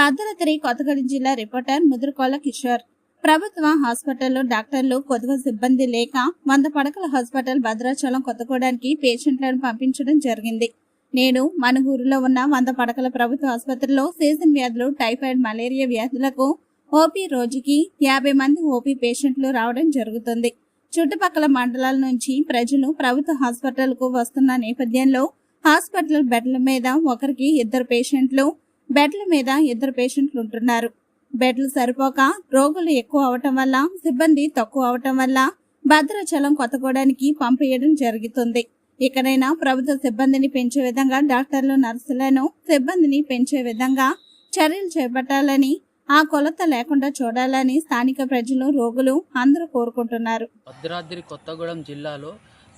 భద్రాద్రి కొత్తగూడెం జిల్లా రిపోర్టర్ ముదురుకోల కిషోర్. ప్రభుత్వ హాస్పిటల్లో డాక్టర్లు కొద్దిగా సిబ్బంది లేక వంద పడకల హాస్పిటల్ భద్రాచలం కొత్తగూడానికి పేషెంట్లను పంపించడం జరిగింది. నేడు మనుగూరులో ఉన్న వంద పడకల ప్రభుత్వ ఆసుపత్రిలో సీజన్ వ్యాధులు టైఫాయిడ్ మలేరియా వ్యాధులకు ఓపీ రోజుకి యాభై మంది ఓపీ పేషెంట్లు రావడం జరుగుతుంది. చుట్టుపక్కల మండలాల నుంచి ప్రజలు ప్రభుత్వ హాస్పిటల్కు వస్తున్న నేపథ్యంలో హాస్పిటల్ బెడ్ల మీద ఒకరికి ఇద్దరు పేషెంట్లు బెడ్ల మీద ఇద్దరు పేషెంట్లు ఉంటున్నారు. బెడ్లు సరిపోక రోగులు ఎక్కువ అవటం వల్ల సిబ్బంది తక్కువ అవటం వల్ల భద్రాచలం కొత్తగూడానికి పంపేయడం జరుగుతుంది. ఇకనైనా ప్రభుత్వ సిబ్బందిని పెంచే విధంగా డాక్టర్లు నర్సులను సిబ్బందిని పెంచే విధంగా చర్యలు చేపట్టాలని ఆ కొలత లేకుండా చూడాలని స్థానిక ప్రజలు రోగులు అందరూ కోరుకుంటున్నారు. భద్రాద్రి కొత్తగూడెం జిల్లాలో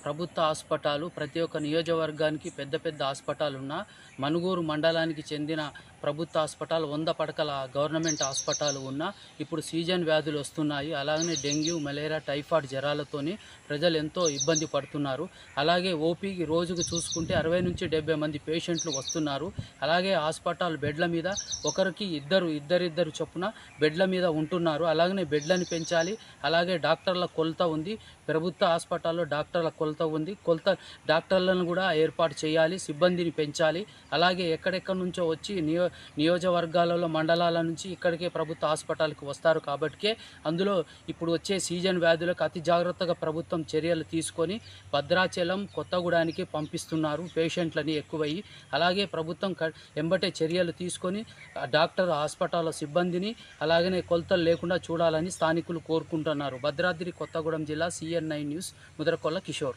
ప్రభుత్వ హాస్పిటాలు ప్రతి ఒక్క నియోజకవర్గానికి పెద్ద పెద్ద హాస్పిటల్ ఉన్న మనుగూరు మండలానికి చెందిన ప్రభుత్వ హాస్పిటల్ వంద పడకల గవర్నమెంట్ హాస్పిటల్ ఉన్న ఇప్పుడు సీజన్ వ్యాధులు వస్తున్నాయి. అలాగనే డెంగ్యూ మలేరియా టైఫాయిడ్ జ్వరాలతోని ప్రజలు ఎంతో ఇబ్బంది పడుతున్నారు. అలాగే ఓపీకి రోజుకు చూసుకుంటే అరవై నుంచి డెబ్బై మంది పేషెంట్లు వస్తున్నారు. అలాగే హాస్పిటల్ బెడ్ల మీద ఒకరికి ఇద్దరు ఇద్దరిద్దరు చొప్పున బెడ్ల మీద ఉంటున్నారు. అలాగనే బెడ్లను పెంచాలి. అలాగే డాక్టర్ల కొలత ఉంది. ప్రభుత్వ హాస్పిటల్లో డాక్టర్ల కొలత కొలత ఉంది. కొలత డాక్టర్లను కూడా ఏర్పాటు చేయాలి సిబ్బందిని పెంచాలి. అలాగే ఎక్కడెక్కడి నుంచో వచ్చి నియో నియోజకవర్గాలలో మండలాల నుంచి ఇక్కడికే ప్రభుత్వ హాస్పిటల్కి వస్తారు కాబట్టికే అందులో ఇప్పుడు వచ్చే సీజన్ వ్యాధులకు అతి జాగ్రత్తగా ప్రభుత్వం చర్యలు తీసుకొని భద్రాచలం కొత్తగూడానికి పంపిస్తున్నారు పేషెంట్లని ఎక్కువయ్యి. అలాగే ప్రభుత్వం క- ఎంబటే చర్యలు తీసుకొని డాక్టర్ హాస్పిటల్ సిబ్బందిని అలాగనే కొలతలు లేకుండా చూడాలని స్థానికులు కోరుకుంటున్నారు. భద్రాద్రి కొత్తగూడెం జిల్లా CN nine news Mudarakolla Kishore.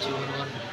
জীবন